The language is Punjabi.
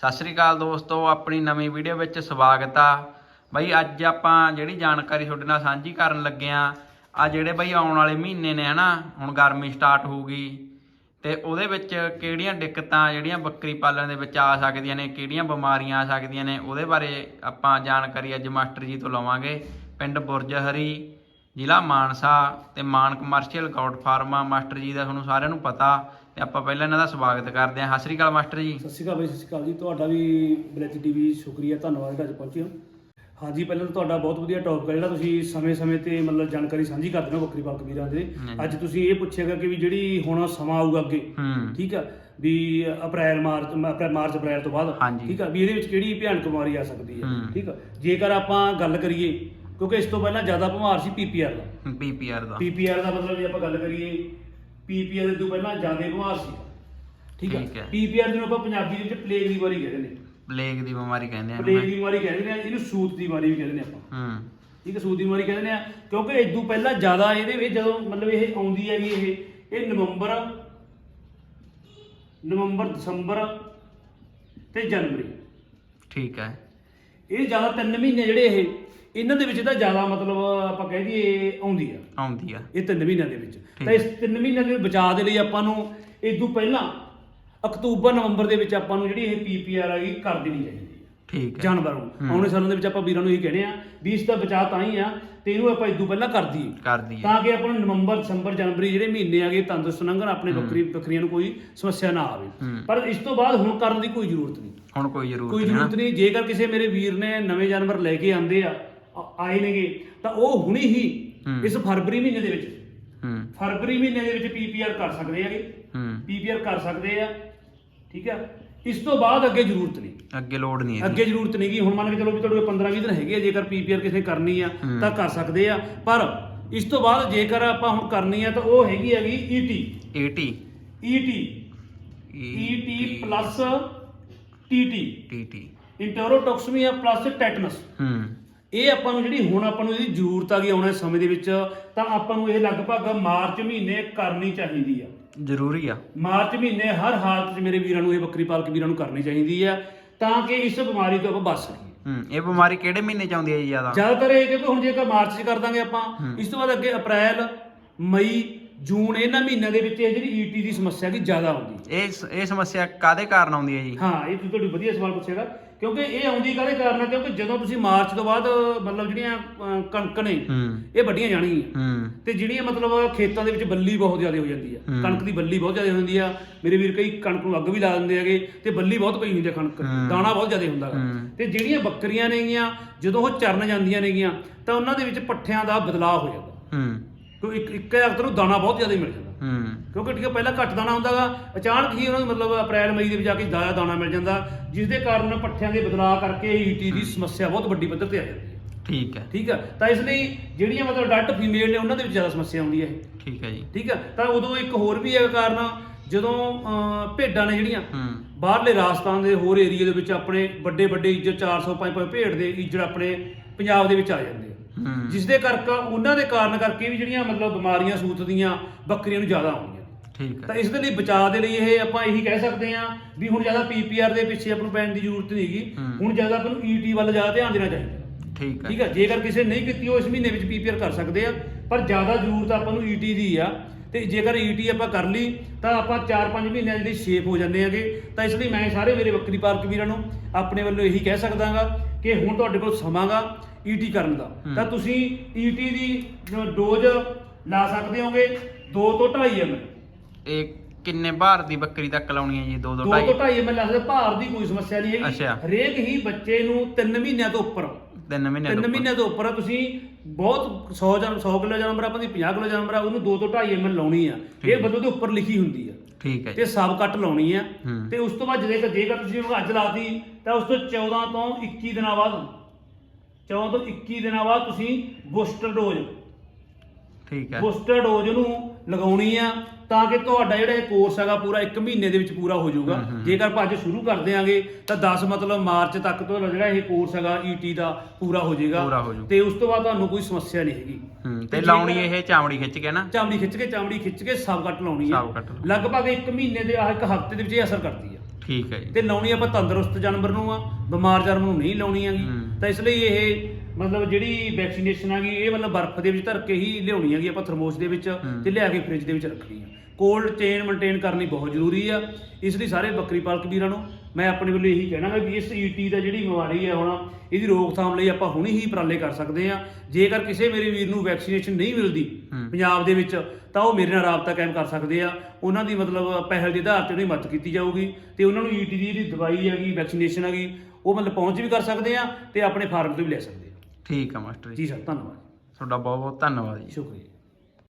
ਸਤਿ ਸ੍ਰੀ ਅਕਾਲ ਦੋਸਤੋ, ਆਪਣੀ ਨਵੀਂ ਵੀਡੀਓ ਵਿੱਚ ਸਵਾਗਤ ਆ। ਬਈ, ਅੱਜ ਆਪਾਂ ਜਿਹੜੀ ਜਾਣਕਾਰੀ ਤੁਹਾਡੇ ਨਾਲ ਸਾਂਝੀ ਕਰਨ ਲੱਗੇ ਆ ਆ ਜਿਹੜੇ ਬਈ ਆਉਣ ਵਾਲੇ ਮਹੀਨੇ ਨੇ, ਹਨਾ, ਹੁਣ ਗਰਮੀ ਸਟਾਰਟ ਹੋਊਗੀ। ਤੇ ਉਹਦੇ ਵਿੱਚ ਕਿਹੜੀਆਂ ਦਿੱਕਤਾਂ, ਜਿਹੜੀਆਂ ਬੱਕਰੀ ਪਾਲਣ ਦੇ ਵਿੱਚ ਆ ਸਕਦੀਆਂ ਨੇ, ਕਿਹੜੀਆਂ ਬਿਮਾਰੀਆਂ ਆ ਸਕਦੀਆਂ ਨੇ, ਉਹਦੇ ਬਾਰੇ ਆਪਾਂ ਜਾਣਕਾਰੀ ਅੱਜ ਮਾਸਟਰ ਜੀ ਤੋਂ ਲਵਾਂਗੇ। ਪਿੰਡ ਬੁਰਜ ਹਰੀ ਜ਼ਿਲ੍ਹਾ ਮਾਨਸਾ ਤੇ ਮਾਨ ਕਮਰਸ਼ੀਅਲ ਗੌਡ ਫਾਰਮ ਆ। ਮਾਸਟਰ ਜੀ ਦਾ ਤੁਹਾਨੂੰ ਸਾਰਿਆਂ ਨੂੰ ਪਤਾ। ਤੇ ਆਪਾਂ ਪਹਿਲਾਂ ਇਹਨਾਂ ਦਾ ਸਵਾਗਤ ਕਰਦੇ ਹਾਂ। ਸਤਿ ਸ੍ਰੀ ਅਕਾਲ ਮਾਸਟਰ ਜੀ। ਸਤਿ ਸ਼੍ਰੀ ਅਕਾਲ ਬਾਈ ਸਤਿ ਸ਼੍ਰੀ ਅਕਾਲ ਜੀ। ਤੁਹਾਡਾ ਵੀ ਬਲੈਚ ਟੀਵੀ ਸ਼ੁਕਰੀਆ ਧੰਨਵਾਦ ਜਿਹੜਾ ਅੱਜ ਪਹੁੰਚੇ ਹੋ ਹਾਂਜੀ ਪਹਿਲਾਂ ਤਾਂ ਤੁਹਾਡਾ ਬਹੁਤ ਵਧੀਆ ਟੌਪਿਕ ਹੈ ਜਿਹੜਾ ਤੁਸੀਂ ਸਮੇਂ-ਸਮੇਂ ਤੇ ਮਤਲਬ ਜਾਣਕਾਰੀ ਸਾਂਝੀ ਕਰਦੇ ਹੋ ਬੱਕਰੀ ਪਾਲਕ ਵੀਰਾਂ ਦੇ। ਅੱਜ ਤੁਸੀਂ ਇਹ ਪੁੱਛਿਆਗਾ ਕਿ ਵੀ ਜਿਹੜੀ ਹੁਣ ਸਮਾਂ ਆਊਗਾ ਅੱਗੇ ਠੀਕ ਆ? ਵੀ ਅਪ੍ਰੈਲ ਮਾਰਚ ਅਪ੍ਰੈਲ ਮਾਰਚ ਅਪ੍ਰੈਲ ਤੋਂ ਬਾਅਦ। ਠੀਕ ਆ? ਵੀ ਇਹਦੇ ਵਿੱਚ ਕਿਹੜੀ ਭਿਆਨਕ ਬਿਮਾਰੀ ਆ ਸਕਦੀ ਹੈ ਹੂੰ। ਠੀਕ ਆ? ਜੇਕਰ ਆਪਾਂ ਗੱਲ ਕਰੀਏ ਕਿਉਂਕਿ ਇਸ ਤੋਂ ਪਹਿਲਾਂ ਜ਼ਿਆਦਾ ਬਿਮਾਰ ਸੀ ਪੀਪੀਆਰ ਦਾ। ਪੀਪੀਆਰ ਦਾ। ਪੀਪੀਆਰ ਦਾ ਮਤਲਬ ਜੇ ਆਪਾਂ ਗੱਲ ਕਰੀਏ ਪੀਪੀਆਰ ਦੇ ਤੋਂ ਪਹਿਲਾਂ ਜ਼ਿਆਦਾ ਬਿਮਾਰ ਸੀ। ਠੀਕ ਠੀਕ ਹੈ। ਹੈ ਪੀਪੀਆਰ ਜਿਹਨੂੰ ਆਪਾਂ ਪੰਜਾਬੀ ਦੇ ਵਿੱਚ ਪਲੇਗ ਦੀ ਬਿਮਾਰੀ ਕਹਿੰਦੇ ਨੇ। ਪਲੇਗ ਦੀ ਬਿਮਾਰੀ ਕਹਿੰਦੇ ਆ ਪਲੇਗ ਇਹਨੂੰ ਦੀ ਬਿਮਾਰੀ ਕਹਿੰਦੇ ਨੇ ਇਹਨੂੰ ਸੂਤ ਦੀ ਬਿਮਾਰੀ ਵੀ ਕਹਿੰਦੇ ਨੇ ਆਪਾਂ। ਹੂੰ। ਠੀਕ ਹੈ ਸੂਤ ਦੀ ਬਿਮਾਰੀ ਕਹਿੰਦੇ ਨੇ ਕਿਉਂਕਿ ਇਦੋਂ ਪਹਿਲਾਂ ਜ਼ਿਆਦਾ ਇਹਦੇ ਵਿੱਚ ਜਦੋਂ ਮਤਲਬ ਇਹ ਆਉਂਦੀ ਹੈਗੀ ਇਹ ਇਹ ਨਵੰਬਰ ਨਵੰਬਰ ਦਸੰਬਰ ਤੇ ਜਨਵਰੀ। ਠੀਕ ਹੈ। ਇਹ ਜ਼ਿਆਦਾ ਤਿੰਨ ਮਹੀਨੇ ਜਿਹੜੇ ਇਹ ਇਹਨਾਂ ਦੇ ਵਿੱਚ ਤਾਂ ਜ਼ਿਆਦਾ ਮਤਲਬ ਆਪਾਂ ਕਹਿ ਦਈਏ ਆਉਂਦੀ ਆ। ਆਉਂਦੀ ਆ। ਇਹ ਤਿੰਨ ਮਹੀਨਿਆਂ ਦੇ ਵਿੱਚ। ਤਾਂ ਇਸ ਤਿੰਨ ਮਹੀਨਿਆਂ ਦੇ ਬਚਾਅ ਦੇ ਲਈ ਆਪਾਂ ਨੂੰ ਇਦੋਂ ਪਹਿਲਾਂ ਅਕਤੂਬਰ ਨਵੰਬਰ ਦੇ ਵਿੱਚ ਆਪਾਂ ਨੂੰ ਜਿਹੜੀ ਇਹ ਪੀਪੀਆਰ ਹੈਗੀ ਕਰ ਦੇਣੀ ਚਾਹੀਦੀ। ਠੀਕ ਹੈ। ਜਾਨਵਰਾਂ ਨੂੰ। ਆਉਣੇ ਸਾਲਾਂ ਦੇ ਵਿੱਚ ਆਪਾਂ ਵੀਰਾਂ ਨੂੰ ਇਹ ਕਹਿੰਦੇ ਆ ਵੀ ਇਸ ਦਾ ਬਚਾਅ ਤਾਂ ਹੀ ਆ ਤੇ ਇਹਨੂੰ ਆਪਾਂ ਇਦੋਂ ਪਹਿਲਾਂ ਕਰ ਦਈਏ। ਕਰਦੀ ਹੈ ਤਾਂ ਕਿ ਆਪਾਂ ਨੂੰ ਨਵੰਬਰ ਦਸੰਬਰ ਜਨਵਰੀ ਜਿਹੜੇ ਮਹੀਨੇ ਆਗੇ ਤੰਦਰੁਸਤ ਲੰਘਣ ਆਪਣੇ ਬੱਕਰੀ ਬੱਕਰੀਆਂ ਨੂੰ ਕੋਈ ਸਮੱਸਿਆ ਨਾ ਆਵੇ। ਪਰ ਇਸ ਤੋਂ ਬਾਅਦ ਹੁਣ ਕਰਨ ਦੀ ਕੋਈ ਜ਼ਰੂਰਤ ਨਹੀਂ। ਹੁਣ ਕੋਈ ਜ਼ਰੂਰਤ ਕੋਈ ਨਹੀਂ ਜ਼ਰੂਰਤ ਨਹੀਂ। ਜੇਕਰ ਕਿਸੇ ਮੇਰੇ ਵੀਰ ਨੇ ਨਵੇਂ ਜਾਨਵਰ ਲੈ ਕੇ ਆਂਦੇ ਆ ਆਏ ਨੇਗੇ ਤਾਂ ਉਹ ਹੁਣੀ ਹੀ। ਇਸ ਫਰਵਰੀ ਮਹੀਨੇ ਦੇ ਵਿੱਚ ਫਰਵਰੀ ਮਹੀਨੇ ਦੇ ਵਿੱਚ ਪੀਪੀਆਰ ਕਰ ਸਕਦੇ ਹੂੰ। ਪੀਪੀਆਰ ਕਰ ਸਕਦੇ ਆ। ਠੀਕ ਆ? ਇਸ ਤੋਂ ਬਾਅਦ ਅੱਗੇ ਜ਼ਰੂਰਤ ਨਹੀਂ। ਅੱਗੇ ਲੋਡ ਨਹੀਂ ਅੱਗੇ ਜ਼ਰੂਰਤ ਨਹੀਂ ਗੀ ਹੁਣ ਮੰਨ ਕੇ ਚਲੋ ਵੀ ਤੁਹਾਡੇ ਕੋਲ 15 20 ਦਿਨ ਹੈਗੇ ਆ ਜੇਕਰ ਪੀਪੀਆਰ ਕਿਸੇ ਕਰਨੀ ਆ। ਤਾਂ ਕਰ ਸਕਦੇ ਆ। ਪਰ ਇਸ ਤੋਂ ਬਾਅਦ ਜੇਕਰ ਆਪਾਂ ਹੁਣ ਕਰਨੀ ਆ ਤਾਂ ਉਹ ਹੈਗੀ ਹੈਗੀ ET 80 ET ET plus TT TT enterotoxaemia plus tetanus ਹੂੰ। ਇਹ ਆਪਾਂ ਨੂੰ ਜਿਹੜੀ ਹੁਣ ਆਪਾਂ ਨੂੰ ਇਹਦੀ ਜ਼ਰੂਰਤ ਆ ਗਈ ਆਉਣ ਸਮੇਂ ਦੇ ਵਿੱਚ ਤਾਂ ਆਪਾਂ ਨੂੰ ਇਹ ਲਗਭਗ ਮਾਰਚ ਮਹੀਨੇ ਕਰਨੀ ਚਾਹੀਦੀ ਆ। ਜ਼ਰੂਰੀ ਆ। ਮਾਰਚ ਮਹੀਨੇ ਹਰ ਹਾਲਤ 'ਚ ਮੇਰੇ ਵੀਰਾਂ ਨੂੰ ਇਹ ਬੱਕਰੀ ਪਾਲਕ ਵੀਰਾਂ ਨੂੰ ਕਰਨੀ ਚਾਹੀਦੀ ਆ ਤਾਂ ਕਿ ਇਸ ਬਿਮਾਰੀ ਤੋਂ ਆਪਾਂ ਬਚ ਸਕੀਏ। ਹੂੰ ਇਹ ਬਿਮਾਰੀ ਕਿਹੜੇ ਮਹੀਨੇ ਚ ਆਉਂਦੀ ਹੈ ਜੀ ਜ਼ਿਆਦਾ? ਜ਼ਿਆਦਾਤਰ ਇਹ ਕਿ ਹੁਣ ਜੇਕਰ ਮਾਰਚ 'ਚ ਕਰ ਦਾਂਗੇ ਆਪਾਂ। ਇਸ ਤੋਂ ਬਾਅਦ ਅੱਗੇ ਅਪ੍ਰੈਲ ਮਈ ਜੂਨ ਇਹਨਾਂ ਮਹੀਨਿਆਂ ਦੇ ਵਿੱਚ ਇਹ ਜਿਹੜੀ ਈਟੀ ਦੀ ਸਮੱਸਿਆ ਕੀ ਜ਼ਿਆਦਾ ਆਉਂਦੀ ਹੈ। ਇਹ ਸ- ਇਹ ਸਮੱਸਿਆ ਕਾਦੇ ਕਾਰਨ ਆਉਂਦੀ ਹੈ ਜੀ? ਹਾਂ ਇਹ ਤੁਸੀਂ ਤੁਹਾਡੀ ਵਧੀਆ ਸਵਾਲ ਪੁੱਛੇਗਾ ਕਿਉਂਕਿ ਇਹ ਆਉਂਦੀ ਕਾਹਦੇ ਕਾਰਨ ਹੈ ਕਿਉਂਕਿ ਜਦੋਂ ਤੁਸੀਂ ਮਾਰਚ ਤੋਂ ਬਾਅਦ ਮਤਲਬ ਜਿਹੜੀਆਂ ਅਹ, ਕਣਕ ਨੇ ਹੂੰ। ਇਹ ਵੱਡੀਆਂ ਜਾਣਗੀਆਂ। ਹੂੰ। ਤੇ ਜਿਹੜੀਆਂ ਮਤਲਬ ਖੇਤਾਂ ਦੇ ਵਿੱਚ ਬੱਲੀ ਬਹੁਤ ਜ਼ਿਆਦਾ ਹੋ ਜਾਂਦੀ ਆ। ਹੂੰ। ਕਣਕ ਦੀ ਬੱਲੀ ਬਹੁਤ ਜ਼ਿਆਦਾ ਹੁੰਦੀ ਆ। ਮੇਰੇ ਵੀਰ ਕਈ ਕਣਕ ਨੂੰ ਅੱਗ ਵੀ ਲਾ ਦਿੰਦੇ ਹੈਗੇ ਤੇ ਬੱਲੀ ਬਹੁਤ ਪਈ ਹੁੰਦੀ ਆ ਕਣਕ। ਹੂੰ। ਦਾਣਾ ਬਹੁਤ ਜ਼ਿਆਦਾ ਹੁੰਦਾ ਗਾ। ਹੂੰ। ਤੇ ਜਿਹੜੀਆਂ ਬੱਕਰੀਆਂ ਨੇਗੀਆਂ ਜਦੋਂ ਉਹ ਚਰਨ ਜਾਂਦੀਆਂ ਨੇਗੀਆਂ ਤਾਂ ਉਹਨਾਂ ਦੇ ਵਿੱਚ ਪੱਠਿਆਂ ਦਾ ਬਦਲਾਅ ਹੋ ਜਾਂਦਾ। ਹੂੰ। ਕਿਉਂਕਿ ਇੱਕ ਇੱਕ ਅਕਤਰ ਨੂੰ ਦਾਣਾ ਬਹੁਤ ਜ਼ਿਆਦਾ ਮਿਲ ਜਾਂਦਾ। ਹੂੰ। ਕਿਉਂਕਿ ਠੀਕ ਹੈ ਪਹਿਲਾਂ ਘੱਟ ਦਾਣਾ ਹੁੰਦਾਗਾ। ਅਚਾਨਕ ਹੀ ਉਹਨਾਂ ਨੂੰ ਮਤਲਬ ਅਪ੍ਰੈਲ ਮਈ ਦੇ ਵਿੱਚ ਜਾ ਕੇ ਜ਼ਿਆਦਾ ਦਾਣਾ ਮਿਲ ਜਾਂਦਾ ਜਿਸ ਦੇ ਕਾਰਨ ਪੱਠਿਆਂ ਦੇ ਬਦਲਾਅ ਕਰਕੇ ਈਟੀ ਦੀ ਸਮੱਸਿਆ ਬਹੁਤ ਵੱਡੀ ਪੱਧਰ ਤੇ ਆ ਜਾਂਦੀ ਹੈ। ਠੀਕ ਹੈ। ਠੀਕ ਆ ਤਾਂ ਇਸ ਲਈ ਜਿਹੜੀਆਂ ਮਤਲਬ ਡੱਟ ਫੀਮੇਲ ਨੇ ਉਹਨਾਂ ਦੇ ਵਿੱਚ ਜ਼ਿਆਦਾ ਸਮੱਸਿਆ ਆਉਂਦੀ ਹੈ। ਠੀਕ ਹੈ ਜੀ। ਠੀਕ ਆ ਤਾਂ ਉਦੋਂ ਇੱਕ ਹੋਰ ਵੀ ਹੈ ਕਾਰਨ ਜਦੋਂ ਅਹ, ਭੇਡਾਂ ਨੇ ਜਿਹੜੀਆਂ ਹੂੰ। ਬਾਹਰਲੇ ਰਾਜਸਥਾਨ ਦੇ ਹੋਰ ਏਰੀਆ ਦੇ ਵਿੱਚ ਆਪਣੇ ਵੱਡੇ ਵੱਡੇ ਇੱਜੜ 400 500 ਭੇਡ ਦੇ ਇੱਜੜ ਆਪਣੇ ਪੰਜਾਬ ਦੇ ਵਿੱਚ ਆ ਜਾਂਦੇ ਆ। ਹੂੰ ਜਿਸ ਦੇ ਕਰਕੇ ਉਹਨਾਂ ਦੇ ਕਾਰਨ ਕਰਕੇ ਵੀ ਜਿਹੜੀਆਂ ਮਤਲਬ ਬਿਮਾਰੀਆਂ ਸੂਤ ਦੀਆਂ ਬੱਕਰੀਆਂ ਨੂੰ ਜ਼ਿਆਦਾ ਆਉਂਦੀਆਂ। ਠੀਕ ਤਾਂ ਹੈ ਇਸ ਦੇ ਲਈ ਬਚਾਅ ਦੇ ਲਈ ਇਹ ਆਪਾਂ ਇਹੀ ਕਹਿ ਸਕਦੇ ਹਾਂ ਵੀ ਹੁਣ ਜ਼ਿਆਦਾ ਪੀਪੀਆਰ ਦੇ ਪਿੱਛੇ ਆਪਾਂ ਨੂੰ ਪੈਣ ਦੀ ਜ਼ਰੂਰਤ ਨਹੀਂ ਹੈਗੀ। ਹੁਣ ਜ਼ਿਆਦਾ ਆਪਾਂ ਨੂੰ ਈਟੀ ਵੱਲ ਜ਼ਿਆਦਾ ਧਿਆਨ ਦੇਣਾ ਚਾਹੀਦਾ। ਠੀਕ ਹੈ। ਠੀਕ ਹੈ ਜੇਕਰ ਕਿਸੇ ਨੇ ਨਹੀਂ ਕੀਤੀ ਉਹ ਇਸ ਮਹੀਨੇ ਵਿੱਚ ਪੀਪੀਆਰ ਕਰ ਸਕਦੇ ਆ। ਪਰ ਜ਼ਿਆਦਾ ਜ਼ਰੂਰਤ ਆਪਾਂ ਨੂੰ ਈਟੀ ਦੀ ਆ। ਤੇ ਜੇਕਰ ਈਟੀ ਆਪਾਂ ਕਰ ਲਈ ਤਾਂ ਆਪਾਂ 4-5 ਮਹੀਨਿਆਂ ਦੇ ਲਈ ਸ਼ੇਪ ਹੋ ਜਾਂਦੇ ਆਗੇ ਤਾਂ ਇਸ ਲਈ ਮੈਂ ਸਾਰੇ ਮੇਰੇ ਬੱਕਰੀ ਪਾਲਕ ਵੀਰਾਂ ਨੂੰ ਆਪਣੇ ਵੱਲੋਂ ਇਹੀ ਕਹਿ ਸਕਦਾਗਾ ਕਿ ਹੁਣ ਤੁਹਾਡੇ ਕੋਲ ਸਮਾਂਗਾ ਈਟੀ ਕਰਨ ਦਾ। ਤਾਂ ਤੁਸੀਂ ਈਟੀ ਦੀ ਜੋ ਡੋਜ਼ ਲਾ ਸਕਦੇ ਹੋਗੇ 2 ਤੋਂ 2.5 ਐਮ ਇਹ ਕਿੰਨੇ ਭਾਰ ਦੀ ਬੱਕਰੀ ਤੱਕ ਲਾਉਣੀ ਹੈ ਜੀ 2 2 2 ਤੋਂ 2.5 ਐਮ ਲਾ ਸਕਦੇ ਭਾਰ ਦੀ ਕੋਈ ਸਮੱਸਿਆ ਨਹੀਂ ਹੈਗੀ। ਹਰੇਕ ਹੀ ਬੱਚੇ ਨੂੰ 3 ਮਹੀਨਿਆਂ ਤੋਂ ਉੱਪਰ 3 ਮਹੀਨੇ ਤਿੰਨ ਤੋਂ ਉੱਪਰ। ਮਹੀਨੇ ਤੋਂ ਉੱਪਰ ਤੁਸੀਂ ਬਹੁਤ 100 ਜਾਂ 100 ਕਿਲੋ ਜਾਨਵਰ ਆਪਾਂ ਦੀ 50 ਕਿਲੋ ਜਾਨਵਰ ਆ ਉਹਨੂੰ 2 ਤੋਂ 2.5 ਐਮਐਲ ਲਾਉਣੀ ਆ। ਇਹ ਬੰਦੇ ਦੇ ਉੱਪਰ ਲਿਖੀ ਹੁੰਦੀ ਆ ਠੀਕ ਹੈ ਤੇ ਸਬ ਕੱਟ ਲਾਉਣੀ ਆ। ਤੇ ਉਸ ਤੋਂ ਬਾਅਦ ਜੇਕਰ ਜੇਕਰ ਤੁਸੀਂ ਉਹਨੂੰ ਅੱਜ ਲਾਤੀ ਤਾਂ ਉਸ ਤੋਂ 14 ਤੋਂ 21 ਦਿਨਾਂ ਬਾਅਦ 14 ਤੋਂ 21 ਦਿਨਾਂ ਬਾਅਦ ਤੁਸੀਂ ਬੂਸਟਰ ਡੋਜ਼ ਠੀਕ ਹੈ। ਬੂਸਟਰ ਡੋਜ਼ ਨੂੰ ਲਗਾਉਣੀ ਆ ਤਾਂ ਕਿ ਤੁਹਾਡਾ ਜਿਹੜਾ ਇਹ ਕੋਰਸ ਹੈਗਾ ਪੂਰਾ 1 ਮਹੀਨੇ ਦੇ ਵਿੱਚ ਪੂਰਾ ਹੋ ਜਾਊਗਾ। ਜੇਕਰ ਆਪਾਂ ਅੱਜ ਸ਼ੁਰੂ ਕਰ ਦਿਆਂਗੇ ਤਾਂ 10 ਮਤਲਬ ਮਾਰਚ ਤੱਕ ਤੋਂ ਜਿਹੜਾ ਇਹ ਕੋਰਸ ਹੈਗਾ ਈਟੀ ਦਾ ਪੂਰਾ ਹੋ ਜਾਏਗਾ। ਤੇ ਉਸ ਤੋਂ ਬਾਅਦ ਤੁਹਾਨੂੰ ਕੋਈ ਸਮੱਸਿਆ ਨਹੀਂ ਹੈਗੀ। ਤੇ ਲਾਉਣੀ ਇਹ ਚਾਮੜੀ ਖਿੱਚ ਕੇ ਨਾ। ਚਾਮੜੀ ਖਿੱਚ ਕੇ ਚਾਮੜੀ ਖਿੱਚ ਕੇ ਸਬ ਕੱਟ ਲਾਉਣੀ ਹੈ। ਲਗਭਗ 1 ਮਹੀਨੇ ਦੇ ਆਹ ਇੱਕ ਹਫ਼ਤੇ ਦੇ ਵਿੱਚ ਇਹ ਅਸਰ ਕਰਦੀ ਹੈ ਠੀਕ ਹੈ ਜੀ। ਤੇ ਲਾਉਣੀ ਆਪਾਂ ਤੰਦਰੁਸਤ ਜਾਨਵਰ ਨੂੰ ਆ ਬਿਮਾਰ ਜਾਨਵਰ ਨੂੰ ਨਹੀਂ ਲਾਉਣੀ ਹੈਗੀ। ਤਾਂ ਇਸ ਲਈ ਇਹ ਮਤਲਬ ਜਿਹੜੀ ਵੈਕਸੀਨੇਸ਼ਨ ਹੈਗੀ ਇਹ ਮਤਲਬ ਬਰਫ਼ ਦੇ ਵਿੱਚ ਧਰ ਕੇ ਹੀ ਲਿਆਉਣੀ ਹੈਗੀ ਆਪਾਂ ਥਰਮੋਸ ਦੇ ਵਿੱਚ। ਤੇ ਲਿਆ ਕੇ ਫ੍ਰਿਜ ਦੇ ਵਿੱਚ ਰੱਖਣੀ ਆ। ਕੋਲਡ ਚੇਨ ਮੇਨਟੇਨ ਕਰਨੀ ਬਹੁਤ ਜ਼ਰੂਰੀ ਆ। ਇਸ ਲਈ ਸਾਰੇ ਬੱਕਰੀ ਪਾਲਕ ਵੀਰਾਂ ਨੂੰ ਮੈਂ ਆਪਣੇ ਵੱਲੋਂ ਇਹੀ ਕਹਿਣਾ ਵੀ ਇਸ ਈਟੀ ਦਾ ਜਿਹੜੀ ਬਿਮਾਰੀ ਹੈ ਹੁਣ ਇਹਦੀ ਰੋਕਥਾਮ ਲਈ ਆਪਾਂ ਹੁਣੀ ਹੀ ਉਪਰਾਲੇ ਕਰ ਸਕਦੇ ਆ। ਜੇਕਰ ਕਿਸੇ ਮੇਰੇ ਵੀਰ ਨੂੰ ਵੈਕਸੀਨੇਸ਼ਨ ਨਹੀਂ ਮਿਲਦੀ। ਪੰਜਾਬ ਦੇ ਵਿੱਚ ਤਾਂ ਉਹ ਮੇਰੇ ਨਾਲ ਰਾਬਤਾ ਕਾਇਮ ਕਰ ਸਕਦੇ ਆ। ਉਹਨਾਂ ਦੀ ਮਤਲਬ ਪਹਿਲ ਦੇ ਆਧਾਰ ਤੇ ਉਹਦੀ ਮਦਦ ਕੀਤੀ ਜਾਊਗੀ ਤੇ ਉਹਨਾਂ ਨੂੰ ਈਟੀ ਦੀ ਜਿਹੜੀ ਦਵਾਈ ਹੈਗੀ ਵੈਕਸੀਨੇਸ਼ਨ ਹੈਗੀ ਉਹ ਮਤਲਬ ਪਹੁੰਚ ਵੀ ਕਰ ਸਕਦੇ ਆ ਤੇ ਆਪਣੇ ਫਾਰਮ ਤੋਂ ਵੀ ਲੈ ਸਕਦੇ ਆ। ਠੀਕ ਹੈ ਮਾਸਟਰ ਜੀ। ਜੀ ਸਰ ਧੰਨਵਾਦ ਤੁਹਾਡਾ ਬਹੁਤ ਬਹੁਤ ਧੰਨਵਾਦ ਜੀ। ਸ਼ੁਕਰੀਆ।